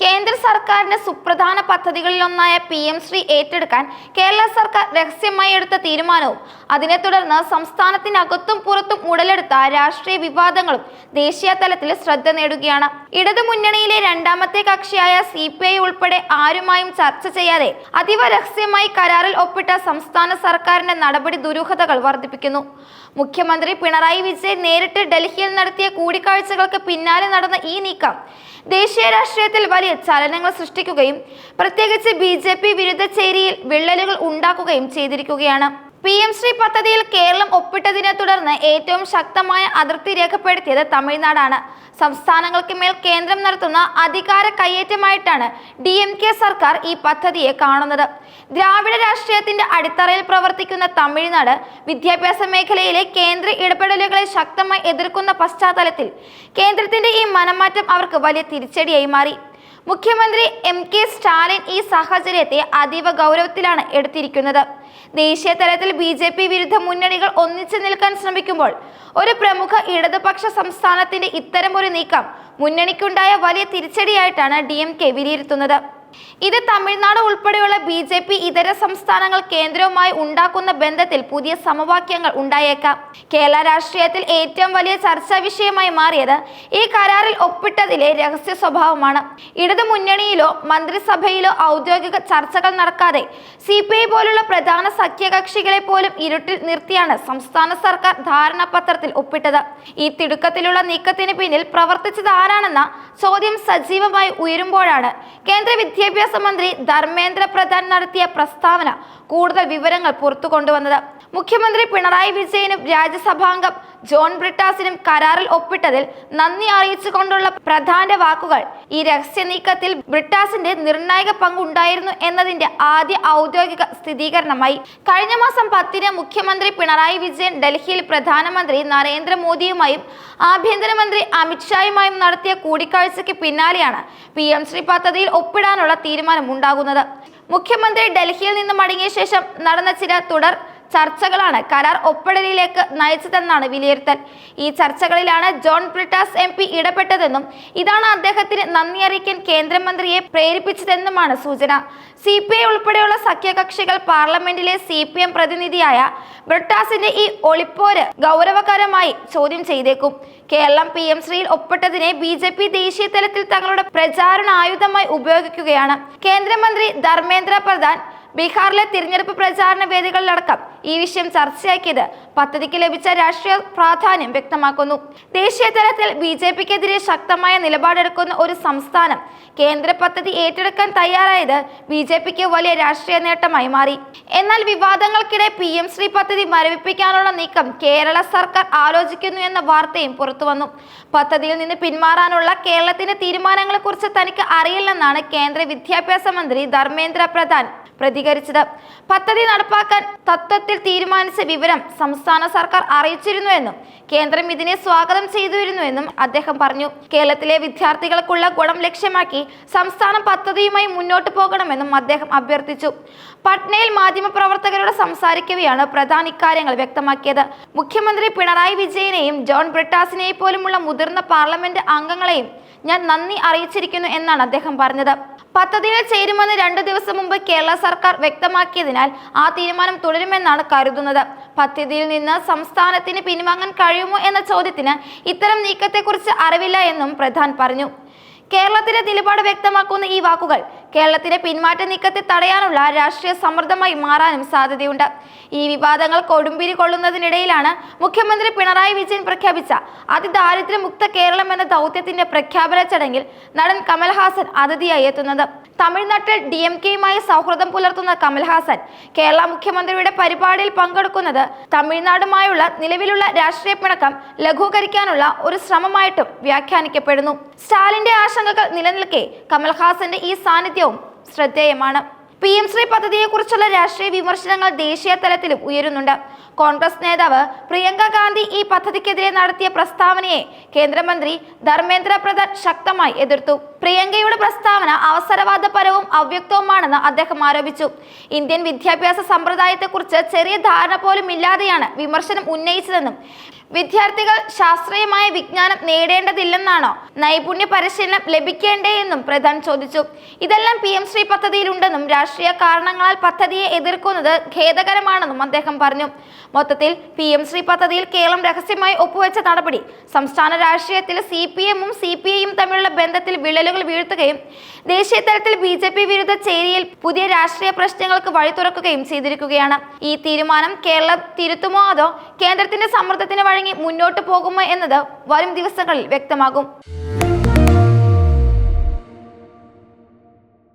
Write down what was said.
okay കേന്ദ്ര സർക്കാരിന്റെ സുപ്രധാന പദ്ധതികളിലൊന്നായ പി എം ശ്രീ ഏറ്റെടുക്കാൻ കേരള സർക്കാർ രഹസ്യമായി എടുത്ത തീരുമാനവും അതിനെ തുടർന്ന് സംസ്ഥാനത്തിനകത്തും പുറത്തും ഉടലെടുത്ത രാഷ്ട്രീയ വിവാദങ്ങളും ദേശീയ തലത്തിൽ ശ്രദ്ധ നേടുകയാണ്. ഇടതു മുന്നണിയിലെ രണ്ടാമത്തെ കക്ഷിയായ സി പി ഐ ഉൾപ്പെടെ ആരുമായും ചർച്ച ചെയ്യാതെ അതീവ രഹസ്യമായി കരാറിൽ ഒപ്പിട്ട സംസ്ഥാന സർക്കാരിന്റെ നടപടി ദുരൂഹതകൾ വർദ്ധിപ്പിക്കുന്നു. മുഖ്യമന്ത്രി പിണറായി വിജയൻ നേരിട്ട് ഡൽഹിയിൽ നടത്തിയ കൂടിക്കാഴ്ചകൾക്ക് പിന്നാലെ നടന്ന ഈ നീക്കം ദേശീയ രാഷ്ട്രീയത്തിൽ വലിയ ചലനങ്ങൾ സൃഷ്ടിക്കുകയും പ്രത്യേകിച്ച് ബി ജെ പി വിരുദ്ധ ചേരിയിൽ വിള്ളലുകൾ ഉണ്ടാക്കുകയും ചെയ്തിരിക്കുകയാണ്. പി എം ശ്രീ പദ്ധതിയിൽ കേരളം ഒപ്പിട്ടതിനെ തുടർന്ന് ഏറ്റവും ശക്തമായ അതിർത്തി രേഖപ്പെടുത്തിയത് തമിഴ്നാടാണ്. സംസ്ഥാനങ്ങൾക്ക് മേൽ കേന്ദ്രം നടത്തുന്ന അധികാര കയ്യേറ്റമായിട്ടാണ് ഡി എം കെ സർക്കാർ ഈ പദ്ധതിയെ കാണുന്നത്. ദ്രാവിഡ രാഷ്ട്രീയത്തിന്റെ അടിത്തറയിൽ പ്രവർത്തിക്കുന്ന തമിഴ്നാട് വിദ്യാഭ്യാസ മേഖലയിലെ കേന്ദ്ര ഇടപെടലുകളെ ശക്തമായി എതിർക്കുന്ന പശ്ചാത്തലത്തിൽ കേന്ദ്രത്തിന്റെ ഈ മനമാറ്റം അവർക്ക് വലിയ തിരിച്ചടിയായി മാറി. മുഖ്യമന്ത്രി എം കെ സ്റ്റാലിൻ ഈ സാഹചര്യത്തെ അതീവ ഗൗരവത്തിലാണ് എടുത്തിരിക്കുന്നത്. ദേശീയ തലത്തിൽ ബി ജെ പി വിരുദ്ധ മുന്നണികൾ ഒന്നിച്ചു നിൽക്കാൻ ശ്രമിക്കുമ്പോൾ ഒരു പ്രമുഖ ഇടതുപക്ഷ സംസ്ഥാനത്തിന്റെ ഇത്തരമൊരു നീക്കം മുന്നണിക്കുണ്ടായ വലിയ തിരിച്ചടിയായിട്ടാണ് ഡി എം കെ വിലയിരുത്തുന്നത്. ഇത് തമിഴ്നാട് ഉൾപ്പെടെയുള്ള ബി ജെ പി ഇതര സംസ്ഥാനങ്ങൾ കേന്ദ്രവുമായി ഉണ്ടാക്കുന്ന ബന്ധത്തിൽ പുതിയ സമവാക്യങ്ങൾ ഉണ്ടായേക്കാം. കേരള രാഷ്ട്രീയത്തിൽ ഏറ്റവും വലിയ ചർച്ചാ വിഷയമായി മാറിയത് ഈ കരാറിൽ ഒപ്പിട്ടതിലെ രഹസ്യ സ്വഭാവമാണ്. ഇടതു മുന്നണിയിലോ മന്ത്രിസഭയിലോ ഔദ്യോഗിക ചർച്ചകൾ നടക്കാതെ സി പി ഐ പോലുള്ള പ്രധാന സഖ്യകക്ഷികളെ പോലും ഇരുട്ടിൽ നിർത്തിയാണ് സംസ്ഥാന സർക്കാർ ധാരണാപത്രത്തിൽ ഒപ്പിട്ടത്. ഈ തിടുക്കത്തിലുള്ള നീക്കത്തിന് പിന്നിൽ പ്രവർത്തിച്ചത് ആരാണെന്ന ചോദ്യം സജീവമായി ഉയരുമ്പോഴാണ് കേന്ദ്ര വിദ്യാഭ്യാസ മന്ത്രി ധർമ്മേന്ദ്ര പ്രധാൻ നടത്തിയ പ്രസ്താവന കൂടുതൽ വിവരങ്ങൾ പുറത്തു കൊണ്ടുവന്നത് മുഖ്യമന്ത്രി പിണറായി വിജയനും രാജ്യസഭാംഗം ജോൺ ബ്രിട്ടാസിനും കരാറിൽ ഒപ്പിട്ടതിൽ നന്ദി അറിയിച്ചുകൊണ്ടുള്ള പ്രധാന വാക്കുകൾ. ഈ രഹസ്യ നീക്കത്തിൽ ബ്രിട്ടാസിന്റെ നിർണായക പങ്കുണ്ടായിരുന്നു എന്നതിന്റെ ആദ്യ ഔദ്യോഗിക സ്ഥിരീകരണമായി. കഴിഞ്ഞ മാസം പത്തിന് മുഖ്യമന്ത്രി പിണറായി വിജയൻ ഡൽഹിയിൽ പ്രധാനമന്ത്രി നരേന്ദ്രമോദിയുമായും ആഭ്യന്തരമന്ത്രി അമിത്ഷായുമായും നടത്തിയ കൂടിക്കാഴ്ചയ്ക്ക് പിന്നാലെയാണ് പി എം ശ്രീ പദ്ധതിയിൽ ഒപ്പിടാനുള്ള തീരുമാനമുണ്ടാകുന്നത്. മുഖ്യമന്ത്രി ഡൽഹിയിൽ നിന്ന് മടങ്ങിയ ശേഷം നടന്ന ചില തുടർ ചർച്ചകളാണ് കരാർ ഒപ്പിടലിലേക്ക് നയിച്ചതെന്നാണ് വിലയിരുത്തൽ. ഈ ചർച്ചകളിലാണ് ജോൺ ബ്രിട്ടാസ് എം പി ഇടപെട്ടതെന്നും ഇതാണ് അദ്ദേഹത്തിന് നന്ദി അറിയിക്കാൻ കേന്ദ്രമന്ത്രിയെ പ്രേരിപ്പിച്ചതെന്നുമാണ് സൂചന. സി പി ഐ ഉൾപ്പെടെയുള്ള സഖ്യകക്ഷികൾ പാർലമെന്റിലെ സി പി എം പ്രതിനിധിയായ ബ്രിട്ടാസിന്റെ ഈ ഒളിപ്പോര് ഗൗരവകരമായി ചോദ്യം ചെയ്തേക്കും. കേരളം പി എം ശ്രീയിൽ ഒപ്പിട്ടതിനെ ബി ജെ പി ദേശീയ തലത്തിൽ തങ്ങളുടെ പ്രചാരണ ആയുധമായി ഉപയോഗിക്കുകയാണ്. കേന്ദ്രമന്ത്രി ധർമ്മേന്ദ്ര പ്രധാൻ ബീഹാറിലെ തിരഞ്ഞെടുപ്പ് പ്രചാരണ വേദികളിലടക്കം ഈ വിഷയം ചർച്ചയാക്കിയത് പദ്ധതിക്ക് ലഭിച്ച രാഷ്ട്രീയ പ്രാധാന്യം വ്യക്തമാക്കുന്നു. ദേശീയ തലത്തിൽ ബി ജെ പിക്കെതിരെ ശക്തമായ നിലപാടെടുക്കുന്ന ഒരു സംസ്ഥാനം കേന്ദ്ര പദ്ധതി ഏറ്റെടുക്കാൻ തയ്യാറായത് ബി ജെ പിക്ക് വലിയ രാഷ്ട്രീയ നേട്ടമായി മാറി. എന്നാൽ വിവാദങ്ങൾക്കിടെ പി എം ശ്രീ പദ്ധതി മരവിപ്പിക്കാനുള്ള നീക്കം കേരള സർക്കാർ ആലോചിക്കുന്നു എന്ന വാർത്തയും പുറത്തുവന്നു. പദ്ധതിയിൽ നിന്ന് പിന്മാറാനുള്ള കേരളത്തിന്റെ തീരുമാനങ്ങളെക്കുറിച്ച് തനിക്ക് അറിയില്ലെന്നാണ് കേന്ദ്ര വിദ്യാഭ്യാസ മന്ത്രി ധർമ്മേന്ദ്ര പ്രധാൻ പ്രതികരിച്ചത് പദ്ധതി നടപ്പാക്കാൻ തത്വത്തിൽ തീരുമാനിച്ച വിവരം സംസ്ഥാന സർക്കാർ അറിയിച്ചിരുന്നുവെന്നും കേന്ദ്രം ഇതിനെ സ്വാഗതം ചെയ്തിരുന്നുവെന്നും അദ്ദേഹം പറഞ്ഞു. കേരളത്തിലെ വിദ്യാർത്ഥികൾക്കുള്ള ഗുണം ലക്ഷ്യമാക്കി സംസ്ഥാനം പദ്ധതിയുമായി മുന്നോട്ട് പോകണമെന്നും അദ്ദേഹം അഭ്യർത്ഥിച്ചു. പട്നയിൽ മാധ്യമപ്രവർത്തകരോട് സംസാരിക്കവെയാണ് പ്രധാന ഇക്കാര്യങ്ങൾ വ്യക്തമാക്കിയത്. മുഖ്യമന്ത്രി പിണറായി വിജയനെയും ജോൺ ബ്രിട്ടാസിനെയും പോലുമുള്ള മുതിർന്ന പാർലമെന്റ് അംഗങ്ങളെയും ഞാൻ നന്ദി അറിയിച്ചിരിക്കുന്നു എന്നാണ് അദ്ദേഹം പറഞ്ഞത്. പദ്ധതിയിൽ ചേരുമെന്ന് രണ്ടു ദിവസം മുമ്പ് കേരള സർക്കാർ വ്യക്തമാക്കിയതിനാൽ ആ തീരുമാനം തുടരുമെന്നാണ് കരുതുന്നത്. പദ്ധതിയിൽ നിന്ന് സംസ്ഥാനത്തിന് പിൻവാങ്ങാൻ കഴിയുമോ എന്ന ചോദ്യത്തിന് ഇത്തരം നീക്കത്തെക്കുറിച്ച് അറിവില്ല എന്നും പ്രധാൻ പറഞ്ഞു. കേരളത്തിലെ നിലപാട് വ്യക്തമാക്കുന്ന ഈ വാക്കുകൾ കേരളത്തിന്റെ പിന്മാറ്റ നീക്കത്തെ തടയാനുള്ള രാഷ്ട്രീയ സമ്മർദ്ദമായി മാറാനും സാധ്യതയുണ്ട്. ഈ വിവാദങ്ങൾ കൊടുമ്പിരി കൊള്ളുന്നതിനിടയിലാണ് മുഖ്യമന്ത്രി പിണറായി വിജയൻ പ്രഖ്യാപിച്ച അതിദാരിദ്ര്യമുക്ത കേരളം എന്ന ദൗത്യത്തിന്റെ പ്രഖ്യാപന ചടങ്ങിൽ നടൻ കമൽഹാസൻ അതിഥിയായി എത്തുന്നത്. തമിഴ്നാട്ടിൽ ഡി എം കെയുമായി സൗഹൃദം പുലർത്തുന്ന കമൽഹാസൻ കേരള മുഖ്യമന്ത്രിയുടെ പരിപാടിയിൽ പങ്കെടുക്കുന്നത് തമിഴ്നാടുമായുള്ള നിലവിലുള്ള രാഷ്ട്രീയ പിണക്കം ലഘൂകരിക്കാനുള്ള ഒരു ശ്രമമായിട്ടും വ്യാഖ്യാനിക്കപ്പെടുന്നു. സ്റ്റാലിന്റെ ആശങ്കകൾ നിലനിൽക്കെ കമൽഹാസന്റെ ഈ സാന്നിധ്യവും ശ്രദ്ധേയമാണ്. പി എം ശ്രീ പദ്ധതിയെക്കുറിച്ചുള്ള രാഷ്ട്രീയ വിമർശനങ്ങൾ ദേശീയ തലത്തിലും ഉയരുന്നുണ്ട്. കോൺഗ്രസ് നേതാവ് പ്രിയങ്ക ഗാന്ധി ഈ പദ്ധതിക്കെതിരെ നടത്തിയ പ്രസ്താവനയെ കേന്ദ്രമന്ത്രി ധർമ്മേന്ദ്ര പ്രധാൻ ശക്തമായി എതിർത്തു. പ്രിയങ്കയുടെ പ്രസ്താവന അവസരവാദപരവും അവ്യക്തവുമാണെന്ന് അദ്ദേഹം ആരോപിച്ചു. ഇന്ത്യൻ വിദ്യാഭ്യാസ സമ്പ്രദായത്തെക്കുറിച്ച് ചെറിയ ധാരണ പോലും ഇല്ലാതെയാണ് വിമർശനം ഉന്നയിച്ചതെന്നും വിദ്യാർത്ഥികൾ ശാസ്ത്രീയമായ വിജ്ഞാനം നേടേണ്ടതില്ലെന്നാണോ നൈപുണ്യ പരിശീലനം ലഭിക്കേണ്ടേ എന്നും പ്രധാൻ ചോദിച്ചു. ഇതെല്ലാം പി എം ശ്രീ പദ്ധതിയിലുണ്ടെന്നും രാഷ്ട്രീയ കാരണങ്ങളാൽ പദ്ധതിയെ എതിർക്കുന്നത് ഖേദകരമാണെന്നും അദ്ദേഹം പറഞ്ഞു. മൊത്തത്തിൽ പി എം ശ്രീ പദ്ധതിയിൽ കേരളം രഹസ്യമായി ഒപ്പുവെച്ച നടപടി സംസ്ഥാന രാഷ്ട്രീയത്തിൽ സി പി എമ്മും സി പി ഐയും തമ്മിലുള്ള ബന്ധത്തിൽ വിള്ളലുകൾ വീഴ്ത്തുകയും ദേശീയ തലത്തിൽ ബി ജെ പി വിരുദ്ധ ചേരിയിൽ പുതിയ രാഷ്ട്രീയ പ്രശ്നങ്ങൾക്ക് വഴി തുറക്കുകയും ചെയ്തിരിക്കുകയാണ്. ഈ തീരുമാനം കേരളം തിരുത്തുമോ അതോ കേന്ദ്രത്തിന്റെ സമ്മർദ്ദത്തിന് വഴങ്ങി മുന്നോട്ട് പോകുമോ എന്നത് വരും ദിവസങ്ങളിൽ വ്യക്തമാകും.